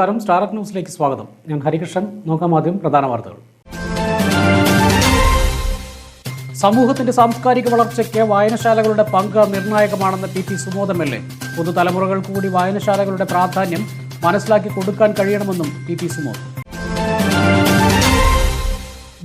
നമസ്കാരം. സ്റ്റാർട്ട് ന്യൂസിലേക്ക് സ്വാഗതം. ഞാൻ ഹരികൃഷ്ണൻ. നോക്കാം ആദ്യം പ്രധാന വാർത്തകൾ. സമൂഹത്തിന്റെ സാംസ്കാരിക വളർച്ചയ്ക്ക് വായനശാലകളുടെ പങ്ക് നിർണായകമാണെന്ന് P P Sumod M L A. പുതുതലമുറകൾക്ക് കൂടി വായനശാലകളുടെ പ്രാധാന്യം മനസ്സിലാക്കി കൊടുക്കാൻ കഴിയണമെന്നും ടി പി സുമോദ്.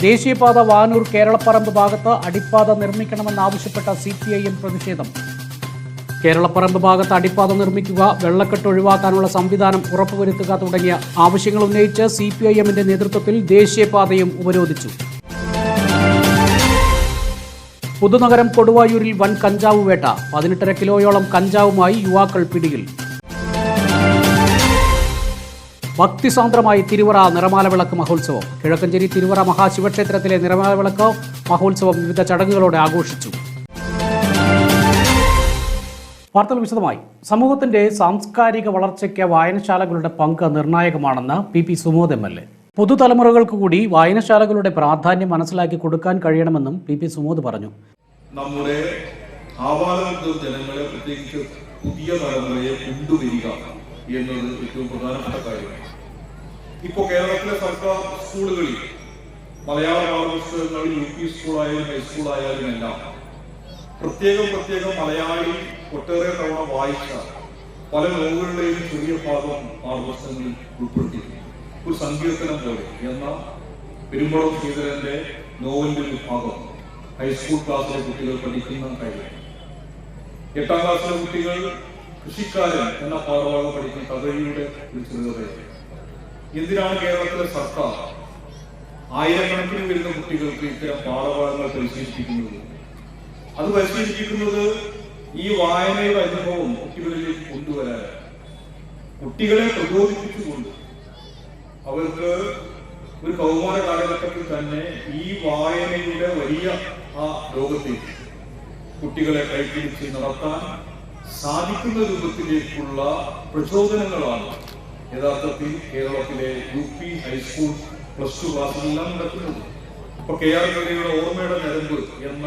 ദേശീയപാത വാനൂർ കേരളപ്പറമ്പ് ഭാഗത്ത് അടിപ്പാത നിർമ്മിക്കണമെന്നാവശ്യപ്പെട്ട സി പി ഐ എം പ്രതിഷേധം. കേരളപ്പറമ്പ് ഭാഗത്ത് അടിപ്പാത നിർമ്മിക്കുക വെള്ളക്കെട്ട് ഒഴിവാക്കാനുള്ള സംവിധാനം ഉറപ്പുവരുത്തുക തുടങ്ങിയ ആവശ്യങ്ങൾ ഉന്നയിച്ച് സി പി ഐ എമ്മിന്റെ നേതൃത്വത്തിൽ ദേശീയപാതയും ഉപരോധിച്ചു. പുതുനഗരം കൊടുവായൂരിൽ വൻ കഞ്ചാവ് വേട്ട. പതിനെട്ടര കിലോയോളം കഞ്ചാവുമായി യുവാക്കൾ പിടിയിൽ. ഭക്തിസാന്ദ്രമായി തിരുവറ നിറമാല വിളക്ക് മഹോത്സവം. കിഴക്കഞ്ചേരി തിരുവറ മഹാശിവക്ഷേത്രത്തിലെ നിറമാല വിളക്ക് മഹോത്സവം വിവിധ ചടങ്ങുകളോടെ ആഘോഷിച്ചു. വാർത്തകൾ വിശദമായി. സമൂഹത്തിന്റെ സാംസ്കാരിക വളർച്ചയ്ക്ക് വായനശാലകളുടെ പങ്ക് നിർണായകമാണെന്ന് P P Sumod M L A. പുതുതലമുറകൾക്ക് കൂടി വായനശാലകളുടെ പ്രാധാന്യം മനസ്സിലാക്കി കൊടുക്കാൻ കഴിയണമെന്നും പി പി സുമോദ് പറഞ്ഞു. നമ്മുടെ ആവാലവൃദ്ധ ജനങ്ങളെ പ്രത്യേകിച്ച് പുതിയ തലമുറയെ കൊണ്ടുവരിക എന്നത് ഏറ്റവും പ്രധാനപ്പെട്ട കാര്യമാണ്. ഇപ്പോ കേരളത്തിലെ സർക്കാർ സ്കൂളുകളിൽ മലയാള പാഠപുസ്തകങ്ങൾ യു പി സ്കൂളായാലും ഹൈസ്കൂളായാലും എല്ലാം പ്രത്യേകം പ്രത്യേകം മലയാളി ഒട്ടേറെ തവണ വായിച്ച പല നോവലുകളുടെയും ചെറിയ ഭാഗം പാഠപുസ്തകങ്ങളിൽ ഉൾപ്പെടുത്തിയിട്ടുണ്ട്. ഒരു സങ്കീർത്തനം പോലെ എന്ന പെരുമ്പളം ശ്രീധരന്റെ നോവലിന്റെ ഭാഗം ഹൈസ്കൂൾ ക്ലാസ്സിലെ കുട്ടികൾ പഠിക്കുന്ന കാര്യം. എട്ടാം ക്ലാസ്സിലെ കുട്ടികൾ കൃഷിക്കാരൻ എന്ന പാഠഭാഗം പഠിക്കുന്ന കഥയുടെ ഒരു ചെറുകഥയാണ് എന്തിനാണ് കേരളത്തിലെ സർക്കാർ ആയിരക്കണക്കിന് വരുന്ന കുട്ടികൾക്ക് ഇത്തരം പാഠഭാഗങ്ങൾ പരിശീലിപ്പിക്കുന്നത്? അത് വരുത്തിയിരിക്കുന്നത് ഈ വായനയുടെ അനുഭവം കുട്ടികളിലേക്ക് കൊണ്ടുവരാൻ. കുട്ടികളെ പ്രചോദിപ്പിച്ചുകൊണ്ട് അവർക്ക് ഒരു കൗമാര കാലഘട്ടത്തിൽ തന്നെ ഈ വായനയുടെ വലിയ ആ ലോകത്തേക്ക് കുട്ടികളെ കൈപിടിച്ച് നടത്താൻ സാധിക്കുന്ന രൂപത്തിലേക്കുള്ള പ്രചോദനങ്ങളാണ്. യഥാർത്ഥത്തിൽ കേരളത്തിലെ U P high school plus two ക്ലാസ്സിലെല്ലാം നടക്കുന്നത്. ഇപ്പൊ കെ ആർ ഗൗരിയുടെ ഓർമ്മയുടെ നിരമ്പ് എന്ന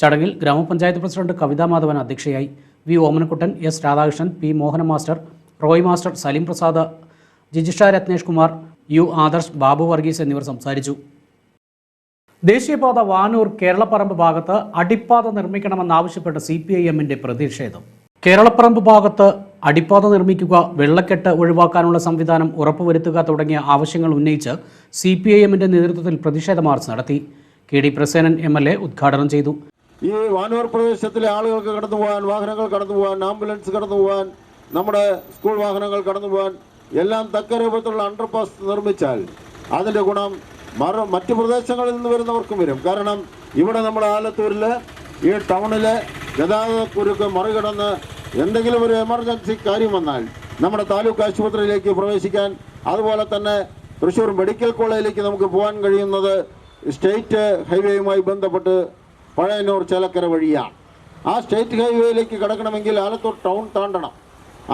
ചടങ്ങിൽ ഗ്രാമപഞ്ചായത്ത് പ്രസിഡന്റ് കവിതാ മാധവൻ അധ്യക്ഷയായി. V Omanakuttan S Radhakrishnan P Mohana master Roy master Saleem Prasad Jijisha Ratnesh Kumar U Adarsh Babu Varghese എന്നിവർ സംസാരിച്ചു. ദേശീയപാത വാനൂർ കേരളപ്പറമ്പ് ഭാഗത്ത് അടിപ്പാത നിർമ്മിക്കണമെന്നാവശ്യപ്പെട്ട് സി പി ഐ എമ്മിന്റെ പ്രതിഷേധം. കേരളപ്പറമ്പ് ഭാഗത്ത് അടിപ്പാത നിർമ്മിക്കുക വെള്ളക്കെട്ട് ഒഴിവാക്കാനുള്ള സംവിധാനം ഉറപ്പുവരുത്തുക തുടങ്ങിയ ആവശ്യങ്ങൾ ഉന്നയിച്ച് സി പി ഐ എമ്മിന്റെ നേതൃത്വത്തിൽ പ്രതിഷേധ മാർച്ച് നടത്തി. K D Prasenan M L A ഉദ്ഘാടനം ചെയ്തു. ഈ വാനൂർ പ്രദേശത്തിലെ ആളുകൾക്ക് കടന്നു പോകാൻ വാഹനങ്ങൾ കടന്നു പോകാൻ ആംബുലൻസ് കടന്നു പോകാൻ നമ്മുടെ സ്കൂൾ വാഹനങ്ങൾ കടന്നു പോകാൻ എല്ലാം തക്ക രൂപത്തിലുള്ള അണ്ടർപാസ് നിർമ്മിച്ചാൽ അതിന്റെ ഗുണം മറ മറ്റു പ്രദേശങ്ങളിൽ നിന്ന് വരുന്നവർക്കും വരും. കാരണം ഇവിടെ നമ്മുടെ ആലത്തൂരിൽ ഈ ടൗണിലെ ഗതാഗതക്കുരുക്ക് മറികടന്ന് എന്തെങ്കിലും ഒരു എമർജൻസി കാര്യം വന്നാൽ നമ്മുടെ താലൂക്ക് ആശുപത്രിയിലേക്ക് പ്രവേശിക്കാൻ അതുപോലെ തന്നെ തൃശ്ശൂർ മെഡിക്കൽ കോളേജിലേക്ക് നമുക്ക് പോകാൻ കഴിയുന്നത് സ്റ്റേറ്റ് ഹൈവേയുമായി ബന്ധപ്പെട്ട് പഴയന്നൂർ ചേലക്കര വഴിയാണ്. ആ സ്റ്റേറ്റ് ഹൈവേയിലേക്ക് കിടക്കണമെങ്കിൽ ആലത്തൂർ ടൗൺ താണ്ടണം.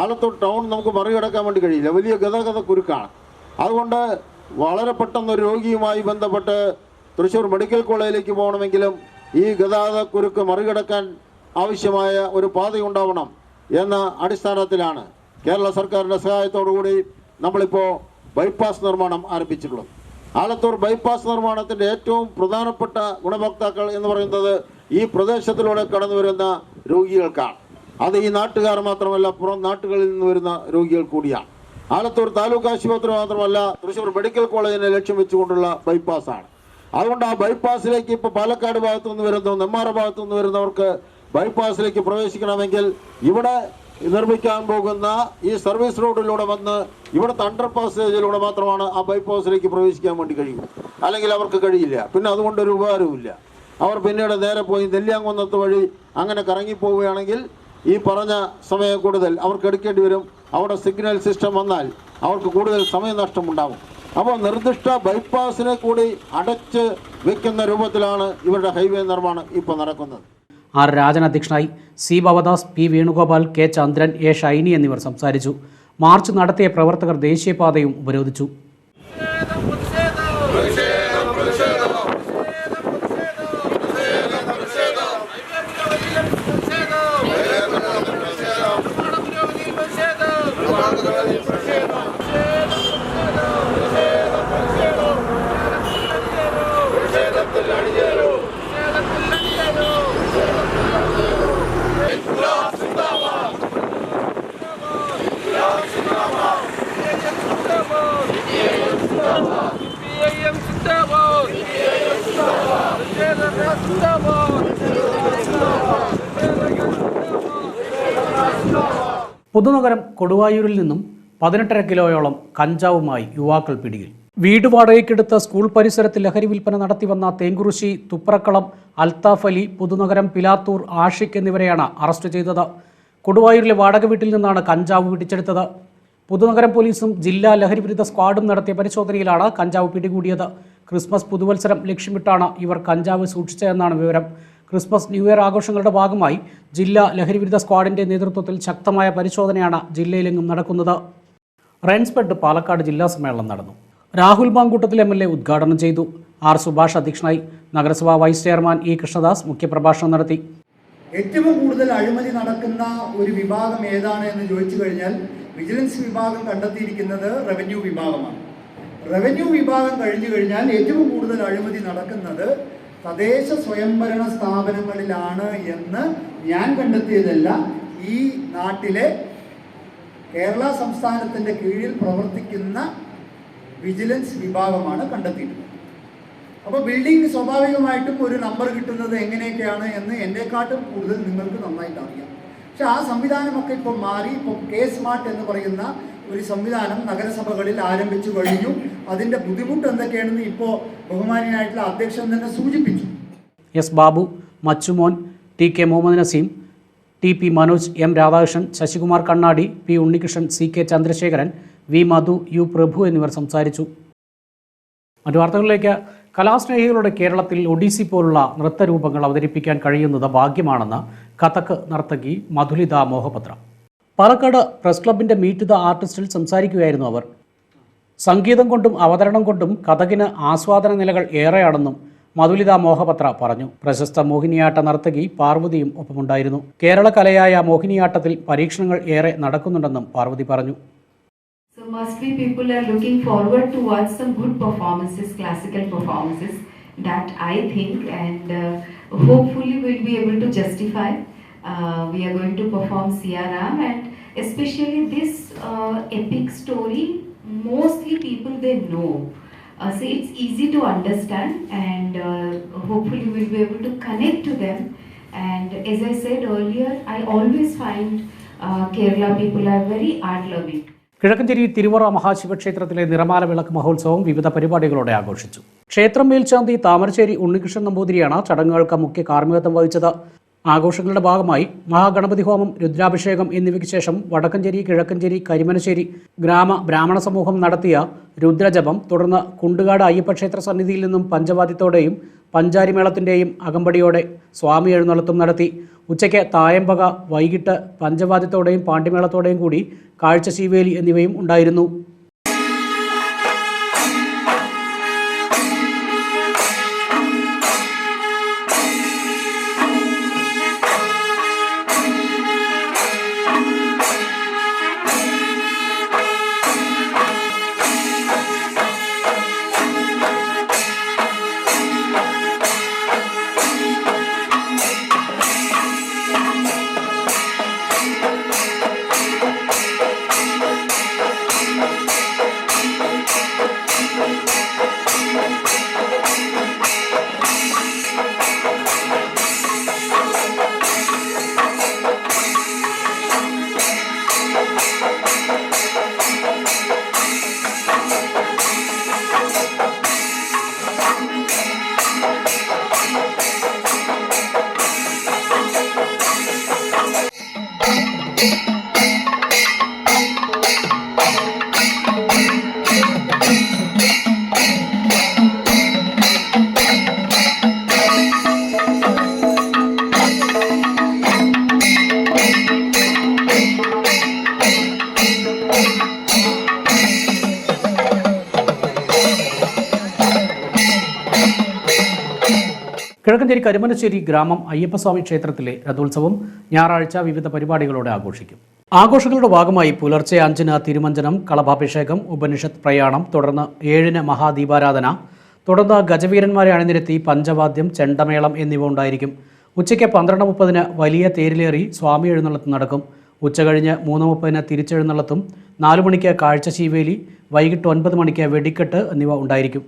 ആലത്തൂർ ടൗൺ നമുക്ക് മറികടക്കാൻ വേണ്ടി കഴിയില്ല. വലിയ ഗതാഗത കുരുക്കാണ്. അതുകൊണ്ട് വളരെ പെട്ടെന്ന് ഒരു രോഗിയുമായി ബന്ധപ്പെട്ട് തൃശ്ശൂർ മെഡിക്കൽ കോളേജിലേക്ക് പോകണമെങ്കിലും ഈ ഗതാഗത കുരുക്ക് മറികടക്കാൻ ആവശ്യമായ ഒരു പാതയുണ്ടാവണം. എന്ന അടിസ്ഥാനത്തിലാണ് കേരള സർക്കാരിന്റെ സഹായത്തോടുകൂടി നമ്മളിപ്പോൾ ബൈപ്പാസ് നിർമ്മാണം ആരംഭിച്ചിട്ടുള്ളത്. ആലത്തൂർ ബൈപ്പാസ് നിർമ്മാണത്തിന്റെ ഏറ്റവും പ്രധാനപ്പെട്ട ഗുണഭോക്താക്കൾ എന്ന് പറയുന്നത് ഈ പ്രദേശത്തിലൂടെ കടന്നു വരുന്ന രോഗികൾക്കാണ്. അത് ഈ നാട്ടുകാർ മാത്രമല്ല പുറം നാട്ടുകളിൽ നിന്ന് വരുന്ന രോഗികൾ കൂടിയാണ്. ആലത്തൂർ താലൂക്ക് ആശുപത്രി മാത്രമല്ല തൃശ്ശൂർ മെഡിക്കൽ കോളേജിനെ ലക്ഷ്യം വെച്ചുകൊണ്ടുള്ള ബൈപ്പാസ് ആണ്. അതുകൊണ്ട് ആ ബൈപ്പാസിലേക്ക് ഇപ്പോൾ പാലക്കാട് ഭാഗത്തു നിന്ന് വരുന്ന നെമ്മാറ ഭാഗത്തു നിന്ന് വരുന്നവർക്ക് ബൈപ്പാസിലേക്ക് പ്രവേശിക്കണമെങ്കിൽ ഇവിടെ നിർമ്മിക്കാൻ പോകുന്ന ഈ സർവീസ് റോഡിലൂടെ വന്ന് ഇവിടുത്തെ അണ്ടർ പാസേജിലൂടെ മാത്രമാണ് ആ ബൈപ്പാസിലേക്ക് പ്രവേശിക്കാൻ വേണ്ടി കഴിയും. അല്ലെങ്കിൽ അവർക്ക് കഴിയില്ല. പിന്നെ അതുകൊണ്ടൊരു ഉപകാരവുമില്ല. അവർ പിന്നീട് നേരെ പോയി നെല്ലിയാങ്കുന്നത്ത് വഴി അങ്ങനെ കറങ്ങിപ്പോവുകയാണെങ്കിൽ ഈ പറഞ്ഞ സമയം കൂടുതൽ അവർക്ക് എടുക്കേണ്ടി വരും. അവിടെ സിഗ്നൽ സിസ്റ്റം വന്നാൽ അവർക്ക് കൂടുതൽ സമയനഷ്ടം ഉണ്ടാകും അപ്പോൾ നിർദ്ദിഷ്ട ബൈപ്പാസിനെ കൂടി അടച്ച് വെക്കുന്ന രൂപത്തിലാണ് ഇവരുടെ ഹൈവേ നിർമ്മാണം ഇപ്പോൾ നടക്കുന്നത്. ആർ രാജൻ അധ്യക്ഷനായി C Bhavadas P Venugopal K Chandran A Shyni എന്നിവർ സംസാരിച്ചു. മാർച്ച് നടത്തിയ പ്രവർത്തകർ ദേശീയപാതയും ഉപരോധിച്ചു. പുതുനഗരം കൊടുവായൂരിൽ നിന്നും പതിനെട്ടര കിലോയോളം കഞ്ചാവുമായി യുവാക്കൾ പിടിയിൽ. വീട് വാടകയ്ക്കെടുത്ത സ്കൂൾ പരിസരത്ത് ലഹരി വിൽപ്പന നടത്തിവന്ന തേങ്കുറിശി തുപ്രക്കളം അൽത്താഫ് അലി പുതുനഗരം പിലാത്തൂർ ആഷിഖ് എന്നിവരെയാണ് അറസ്റ്റ് ചെയ്തത്. കൊടുവായൂരിലെ വാടക വീട്ടിൽ നിന്നാണ് കഞ്ചാവ് പിടിച്ചെടുത്തത്. പുതുനഗരം പോലീസും ജില്ലാ ലഹരി വിരുദ്ധ സ്ക്വാഡും നടത്തിയ പരിശോധനയിലാണ് കഞ്ചാവ് പിടികൂടിയത്. ക്രിസ്മസ് പുതുവത്സരം ലക്ഷ്യമിട്ടാണ് ഇവർ കഞ്ചാവ് സൂക്ഷിച്ചതെന്നാണ് വിവരം. ക്രിസ്മസ് ന്യൂ ഇയർ ആഘോഷങ്ങളുടെ ഭാഗമായി ജില്ലാ ലഹരിവിരുദ്ധ സ്ക്വാഡിന്റെ നേതൃത്വത്തിൽ ശക്തമായ പരിശോധനയാണ് ജില്ലയിലെങ്ങും നടക്കുന്നത്. റെൻസ്പെഡ് പാലക്കാട് ജില്ലാ സമ്മേളനം നടന്നു. Rahul Mamkootathil M L A ഉദ്ഘാടനം ചെയ്തു. ആർ സുഭാഷ് അധ്യക്ഷനായി നഗരസഭാ വൈസ് ചെയർമാൻ ഇ കൃഷ്ണദാസ് മുഖ്യപ്രഭാഷണം നടത്തി. ഏറ്റവും കൂടുതൽ അഴിമതി നടക്കുന്ന ഒരു വിഭാഗം ഏതാണ് എന്ന് ചോദിച്ചു കഴിഞ്ഞാൽ വിജിലൻസ് വിഭാഗം കണ്ടെത്തിയിരിക്കുന്നത് റവന്യൂ വിഭാഗമാണ്. റവന്യൂ വിഭാഗം കഴിഞ്ഞു കഴിഞ്ഞാൽ ഏറ്റവും കൂടുതൽ അഴിമതി നടക്കുന്നത് തദ്ദേശ സ്വയംഭരണ സ്ഥാപനങ്ങളിലാണ് എന്ന് ഞാൻ കണ്ടെത്തിയതല്ല. ഈ നാട്ടിലെ കേരള സംസ്ഥാനത്തിന്റെ കീഴിൽ പ്രവർത്തിക്കുന്ന വിജിലൻസ് വിഭാഗമാണ് കണ്ടെത്തിയിട്ടുള്ളത്. അപ്പോൾ ബിൽഡിംഗ് സ്വാഭാവികമായിട്ടും ഒരു നമ്പർ കിട്ടുന്നത് എങ്ങനെയൊക്കെയാണ് എന്ന് എന്നെക്കാട്ടും കൂടുതൽ നിങ്ങൾക്ക് നന്നായിട്ട് അറിയാം. പക്ഷെ ആ സംവിധാനമൊക്കെ ഇപ്പോൾ മാറി ഇപ്പോൾ കെ സ്മാർട്ട് എന്ന് പറയുന്ന ഒരു സംവിധാനം നഗരസഭകളിൽ ആരംഭിച്ചു കഴിഞ്ഞു. അതിന്റെ ബുദ്ധിമുട്ട് എന്തൊക്കെയാണെന്ന് ഇപ്പോൾ ബഹുമാനിയായിട്ടുള്ള അധ്യക്ഷൻ തന്നെ സൂചിപ്പിച്ചു. S Babu Machumon T K Muhammad Naseem T P Manoj M Radhakrishnan Sasikumar Kannadi P Unnikrishnan C K Chandrasekharan V Madhu U Prabhu എന്നിവർ സംസാരിച്ചു. മറ്റു വാർത്തകളിലേക്ക് കലാസ്നേഹികളുടെ കേരളത്തിൽ ഒഡീസി പോലുള്ള നൃത്തരൂപങ്ങൾ അവതരിപ്പിക്കാൻ കഴിയുന്നത് ഭാഗ്യമാണെന്ന് കഥക് നർത്തകി മധുലിത മോഹപത്ര പാലക്കാട് പ്രസ് ക്ലബിന്റെ മീറ്റ് ദ ആർട്ടിസ്റ്റിൽ സംസാരിക്കുകയായിരുന്നു അവർ. സംഗീതം കൊണ്ടും അവതരണം കൊണ്ടും കഥകിന് ആസ്വാദന നിലകൾ ഏറെയാണെന്നും മധുലിത മോഹപത്ര പറഞ്ഞു. പ്രശസ്ത മോഹിനിയാട്ട നർത്തകി പാർവതിയും ഒപ്പമുണ്ടായിരുന്നു. കേരള കലയായ മോഹിനിയാട്ടത്തിൽ പരീക്ഷണങ്ങൾ ഏറെ നടക്കുന്നുണ്ടെന്നും പാർവതി പറഞ്ഞു. So must be people are looking forward towards some good performances, classical performances, that I think, and uh, hopefully we'll be able to justify. Uh, we are going to perform Siaram, and especially this uh, epic story, mostly people they know. Uh, so it's easy to understand, and uh, hopefully we'll be able to connect to them. And as I said earlier, I always find uh, Kerala people are very art loving. Kizhakkanchery തിരുവറ മഹാശിവക്ഷേത്രത്തിലെ നിറമാല വിളക്ക് മഹോത്സവം വിവിധ പരിപാടികളോടെ ആഘോഷിച്ചു. ക്ഷേത്രം മേൽശാന്തി താമരശ്ശേരി ഉണ്ണികൃഷ്ണൻ നമ്പൂതിരിയാണ് ചടങ്ങുകൾക്ക് മുഖ്യ കാർമ്മികത്വം വഹിച്ചത്. ആഘോഷങ്ങളുടെ ഭാഗമായി മഹാഗണപതി ഹോമം രുദ്രാഭിഷേകം എന്നിവയ്ക്ക് ശേഷം വടക്കഞ്ചേരി കിഴക്കഞ്ചേരി കരിമനശ്ശേരി ഗ്രാമ ബ്രാഹ്മണ സമൂഹം നടത്തിയ രുദ്രജപം തുടർന്ന് കുണ്ടുകാട് അയ്യപ്പക്ഷേത്ര സന്നിധിയിൽ നിന്നും പഞ്ചവാദ്യത്തോടെയും പഞ്ചാരിമേളത്തിന്റെയും അകമ്പടിയോടെ സ്വാമി എഴുന്നള്ളത്തും നടത്തി. ഉച്ചയ്ക്ക് തായമ്പക വൈകിട്ട് പഞ്ചവാദ്യത്തോടെയും പാണ്ഡിമേളത്തോടെയും കൂടി കാഴ്ച ശീവേലി എന്നിവയും ഉണ്ടായിരുന്നു. കിഴക്കഞ്ചേരി കരുമനശ്ശേരി ഗ്രാമം അയ്യപ്പസ്വാമി ക്ഷേത്രത്തിലെ രഥോത്സവം ഞായറാഴ്ച വിവിധ പരിപാടികളോടെ ആഘോഷിക്കും. ആഘോഷങ്ങളുടെ ഭാഗമായി പുലർച്ചെ അഞ്ചിന് തിരുമഞ്ജനം കളഭാഭിഷേകം ഉപനിഷത്ത് പ്രയാണം തുടർന്ന് ഏഴിന് മഹാദീപാരാധന തുടർന്ന് ഗജവീരന്മാരെ അണിനിരത്തി പഞ്ചവാദ്യം ചെണ്ടമേളം എന്നിവ ഉണ്ടായിരിക്കും. ഉച്ചയ്ക്ക് പന്ത്രണ്ട് മുപ്പതിന് വലിയ തേരിലേറി സ്വാമി എഴുന്നള്ളത്ത് നടക്കും. ഉച്ചകഴിഞ്ഞ് മൂന്ന് മുപ്പതിന് തിരിച്ചെഴുന്നള്ളത്തും നാലു മണിക്ക് കാഴ്ച ശീവേലി വൈകിട്ട് ഒൻപത് മണിക്ക് വെടിക്കെട്ട് എന്നിവ ഉണ്ടായിരിക്കും.